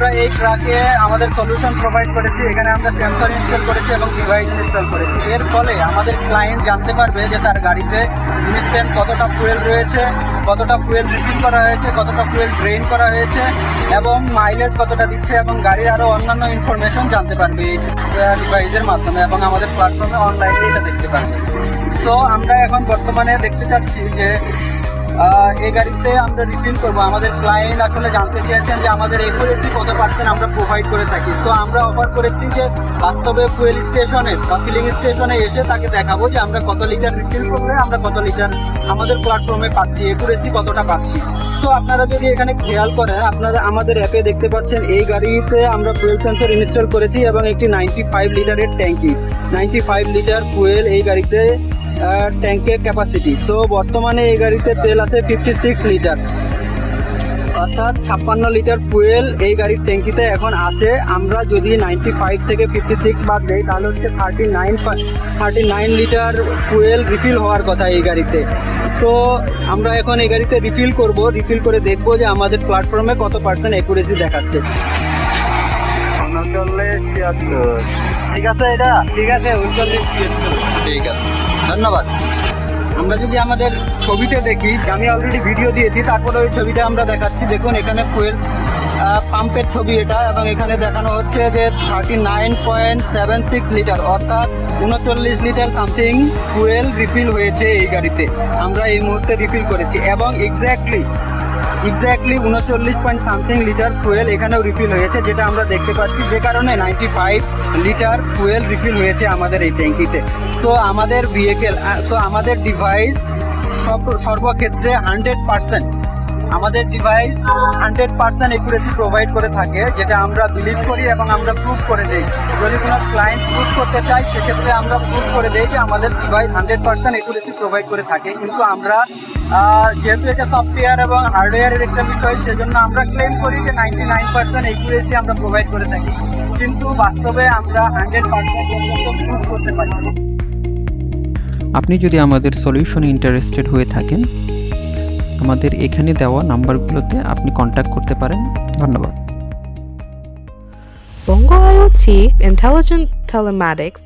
আমরা এই ট্রাকে আমাদের সলিউশন প্রোভাইড করেছি। এখানে আমরা সেন্সর ইনস্টল করেছি এবং ডিভাইস ইনস্টল করেছি। এর ফলে আমাদের ক্লায়েন্ট জানতে পারবে যে তার গাড়িতে ইনস্ট্যান্ট কতটা ফুয়েল রয়েছে, কতটা ফুয়েল রিফিল করা হয়েছে, কতটা ফুয়েল ড্রেন করা হয়েছে এবং মাইলেজ কতটা দিচ্ছে এবং গাড়ির আরও অন্যান্য ইনফরমেশন জানতে পারবে এই ডিভাইসের মাধ্যমে এবং আমাদের প্ল্যাটফর্মে অনলাইনে এটা দেখতে পারবে। সো আমরা এখন বর্তমানে দেখতে চাচ্ছি যে এই গাড়িতে আমরা রিফিল করব। আমাদের ক্লায়েন্ট আসলে জানতে চেয়েছেন যে আমাদের একুরেসি কত পার্সেন্ট আমরা প্রোভাইড করে থাকি। সো আমরা অফার করেছি যে বাস্তবে ফুয়েল স্টেশনে বা ফিলিং স্টেশনে এসে তাকে দেখাবো যে আমরা কত লিটার রিফিল করলে আমরা কত লিটার আমাদের প্ল্যাটফর্মে পাচ্ছি একুরেসি কতটা পাচ্ছি। সো আপনারা যদি এখানে খেয়াল করেন, আপনারা আমাদের অ্যাপে দেখতে পাচ্ছেন, এই গাড়িতে আমরা ফুয়েল সেন্সর ইনস্টল করেছি এবং একটি নাইনটি ফাইভ লিটারের ট্যাঙ্কি নাইনটি ফাইভ লিটার ফুয়েল এই গাড়িতে ট্যাঙ্কের ক্যাপাসিটি সো বর্তমানে এই গাড়িতে তেল আছে ফিফটি সিক্স লিটার অর্থাৎ ছাপ্পান্ন লিটার ফুয়েল এই গাড়ির ট্যাঙ্কিতে এখন আছে। আমরা যদি নাইনটি ফাইভ থেকে ফিফটি সিক্স বাদ দেই তাহলে হচ্ছে thirty nine thirty nine litre fuel refill হওয়ার কথা এই গাড়িতে। সো আমরা এখন এই গাড়িতে রিফিল করব। রিফিল করে দেখব যে আমাদের প্ল্যাটফর্মে কত পার্সেন্ট অ্যাকুরেসি দেখাচ্ছে। ঠিক আছে এটা? ঠিক আছে উনচল্লিশ ঠিক আছে। ধন্যবাদ। আমরা যদি আমাদের ছবিতে দেখি আমি অলরেডি ভিডিও দিয়েছি, তারপরে ওই ছবিটা আমরা দেখাচ্ছি। দেখুন, এখানে ফুয়েল পাম্পের ছবি এটা, এবং এখানে দেখানো হচ্ছে যে thirty nine point seven six litre অর্থাৎ উনচল্লিশ লিটার সামথিং ফুয়েল রিফিল হয়েছে এই গাড়িতে। আমরা এই মুহূর্তে রিফিল করেছি, এবং এক্স্যাক্টলি এক্স্যাক্টলি উনচল্লিশ পয়েন্ট সামথিং লিটার ফুয়েল এখানেও রিফিল হয়েছে, যেটা আমরা দেখতে পাচ্ছি। যে কারণে ninety five litre fuel refill হয়েছে আমাদের এই ট্যাঙ্কিতে। সো আমাদের ভেহিকেল সো আমাদের ডিভাইস সব, সর্বক্ষেত্রে হান্ড্রেড পার্সেন্ট আমাদের device hundred percent accuracy provide করে থাকে, যেটা আমরা বিলিভ করি এবং আমরা প্রুভ করে দিই। যদি কোনো ক্লায়েন্ট প্রুভ করতে চাই সেক্ষেত্রে আমরা প্রুভ করে দিই যে আমাদের device hundred percent accuracy provide করে থাকে। কিন্তু আমরা যেহেতু এটা সফটওয়্যার এবং হার্ডওয়্যারের একটা বিষয় সেজন্য আমরা ক্লেম করি যে নাইনটি নাইন পার্সেন্ট একুরেসি আমরা প্রোভাইড করে থাকি। কিন্তু বাস্তবে আমরা হান্ড্রেড পার্সেন্ট পর্যন্ত প্রুভ করতে পারি আপনি যদি আমাদের সলিউশনে ইন্টারেস্টেড হয়ে থাকেন আমাদের এখানে দেওয়া নাম্বারগুলোতে আপনি কন্ট্যাক্ট করতে পারেন। ধন্যবাদ। Bongo IoT Intelligent Telematics